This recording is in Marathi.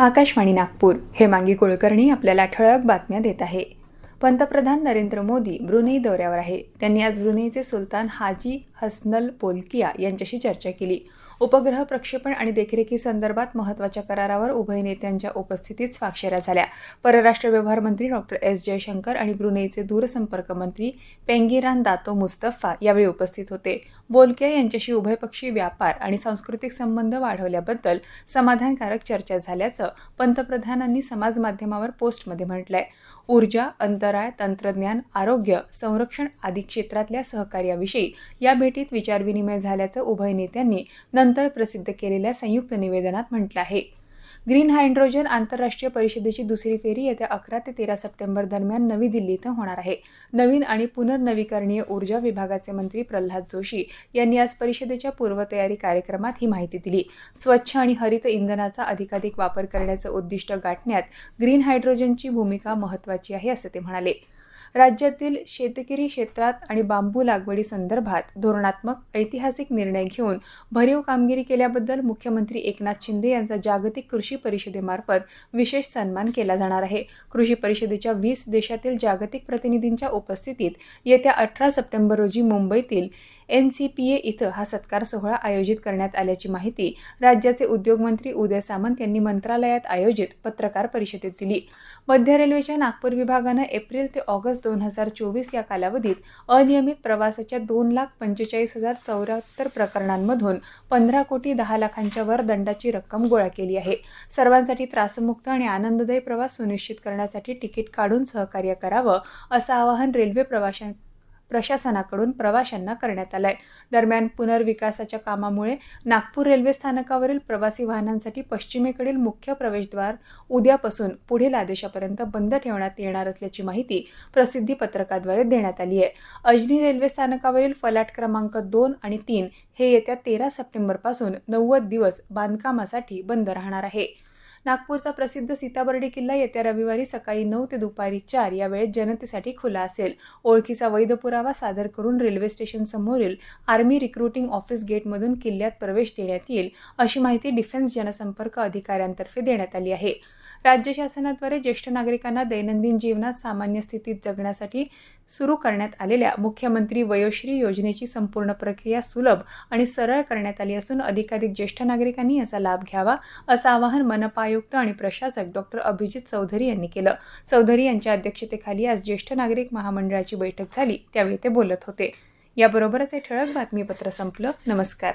आकाशवाणी नागपूर. हेमांगी कुलकर्णी आपल्याला ठळक बातम्या देत आहे. पंतप्रधान नरेंद्र मोदी ब्रुनेई दौऱ्यावर आहे. त्यांनी आज ब्रुनेईचे सुलतान हाजी हसनल पोलकिया यांच्याशी चर्चा केली. उपग्रह प्रक्षेपण आणि देखरेखीसंदर्भात महत्त्वाच्या करारावर उभय नेत्यांच्या उपस्थितीत स्वाक्षऱ्या झाल्या. परराष्ट्र व्यवहार मंत्री डॉक्टर एस. जयशंकर आणि ब्रुनेचे दूरसंपर्क मंत्री पेंगिरान दातो मुस्तफा यावेळी उपस्थित होते. बोलकिया यांच्याशी उभयपक्षी व्यापार आणि सांस्कृतिक संबंध वाढवल्याबद्दल समाधानकारक चर्चा झाल्याचं पंतप्रधानांनी समाजमाध्यमावर पोस्टमध्ये म्हटलंय. ऊर्जा अंतराळ तंत्रज्ञान आरोग्य संरक्षण आदी क्षेत्रातल्या सहकार्याविषयी या भेटीत विचारविनिमय झाल्याचं उभय नेत्यांनी नंतर प्रसिद्ध केलेल्या संयुक्त निवेदनात म्हटलं आहे. ग्रीन हायड्रोजन आंतरराष्ट्रीय परिषदेची दुसरी फेरी येत्या अकरा ते तेरा सप्टेंबर दरम्यान नवी दिल्ली इथं होणार आहे. नवीन आणि पुनर्नवीकरणीय ऊर्जा विभागाचे मंत्री प्रल्हाद जोशी यांनी आज परिषदेच्या पूर्वतयारी कार्यक्रमात ही माहिती दिली. स्वच्छ आणि हरित इंधनाचा अधिकाधिक वापर करण्याचं उद्दिष्ट गाठण्यात ग्रीन हायड्रोजनची भूमिका महत्त्वाची आहे असं ते म्हणाले. राज्यातील शेतकरी क्षेत्रात आणि बांबू लागवडी संदर्भात धोरणात्मक ऐतिहासिक निर्णय घेऊन भरीव कामगिरी केल्याबद्दल मुख्यमंत्री एकनाथ शिंदे यांचा जागतिक कृषी परिषदेमार्फत विशेष सन्मान केला जाणार आहे. कृषी परिषदेच्या वीस देशातील जागतिक प्रतिनिधींच्या उपस्थितीत येत्या अठरा सप्टेंबर रोजी मुंबईतील एन सी पी ए इथं हा सत्कार सोहळा आयोजित करण्यात आल्याची माहिती राज्याचे उद्योगमंत्री उदय सामंत यांनी मंत्रालयात आयोजित पत्रकार परिषदेत दिली. मध्य रेल्वेच्या नागपूर विभागानं एप्रिल ते ऑगस्ट दोन हजार चोवीस या कालावधीत अनियमित प्रवासाच्या दोन लाख पंचेचाळीस हजार चौऱ्याहत्तर प्रकरणांमधून पंधरा कोटी दहा लाखांच्या वर दंडाची रक्कम गोळा केली आहे. सर्वांसाठी त्रासमुक्त आणि आनंददायी प्रवास सुनिश्चित करण्यासाठी तिकीट काढून सहकार्य करावं असं आवाहन रेल्वे प्रवाशां प्रशासनाकडून प्रवाशांना करण्यात आलंय. दरम्यान पुनर्विकासाच्या कामामुळे नागपूर रेल्वे स्थानकावरील प्रवासी वाहनांसाठी पश्चिमेकडील मुख्य प्रवेशद्वार उद्यापासून पुढील आदेशापर्यंत बंद ठेवण्यात येणार असल्याची माहिती प्रसिद्धी पत्रकाद्वारे देण्यात आली आहे. अजनी रेल्वे स्थानकावरील फलाट क्रमांक दोन आणि तीन हे येत्या तेरा सप्टेंबरपासून नव्वद दिवस बांधकामासाठी बंद राहणार आहे. नागपूरचा प्रसिद्ध सीताबर्डी किल्ला येत्या रविवारी सकाळी नऊ ते दुपारी चार या वेळेत जनतेसाठी खुला असेल. ओळखीचा वैध पुरावा सादर करून रेल्वे स्टेशन समोरील आर्मी रिक्रुटिंग ऑफिस गेटमधून किल्ल्यात प्रवेश देण्यात येईल अशी माहिती डिफेन्स जनसंपर्क अधिकाऱ्यांतर्फे देण्यात आली आहे. राज्य शासनाद्वारे ज्येष्ठ नागरिकांना दैनंदिन जीवनात सामान्य स्थितीत जगण्यासाठी सुरू करण्यात आलेल्या मुख्यमंत्री वयोश्री योजनेची संपूर्ण प्रक्रिया सुलभ आणि सरळ करण्यात आली असून अधिकाधिक ज्येष्ठ नागरिकांनी याचा लाभ घ्यावा असं आवाहन मनपा आयुक्त आणि प्रशासक डॉक्टर अभिजित चौधरी यांनी केलं. चौधरी यांच्या अध्यक्षतेखाली आज ज्येष्ठ नागरिक महामंडळाची बैठक झाली. त्यावेळी ते बोलत होते. याबरोबरच हे ठळक बातमीपत्र संपलं. नमस्कार.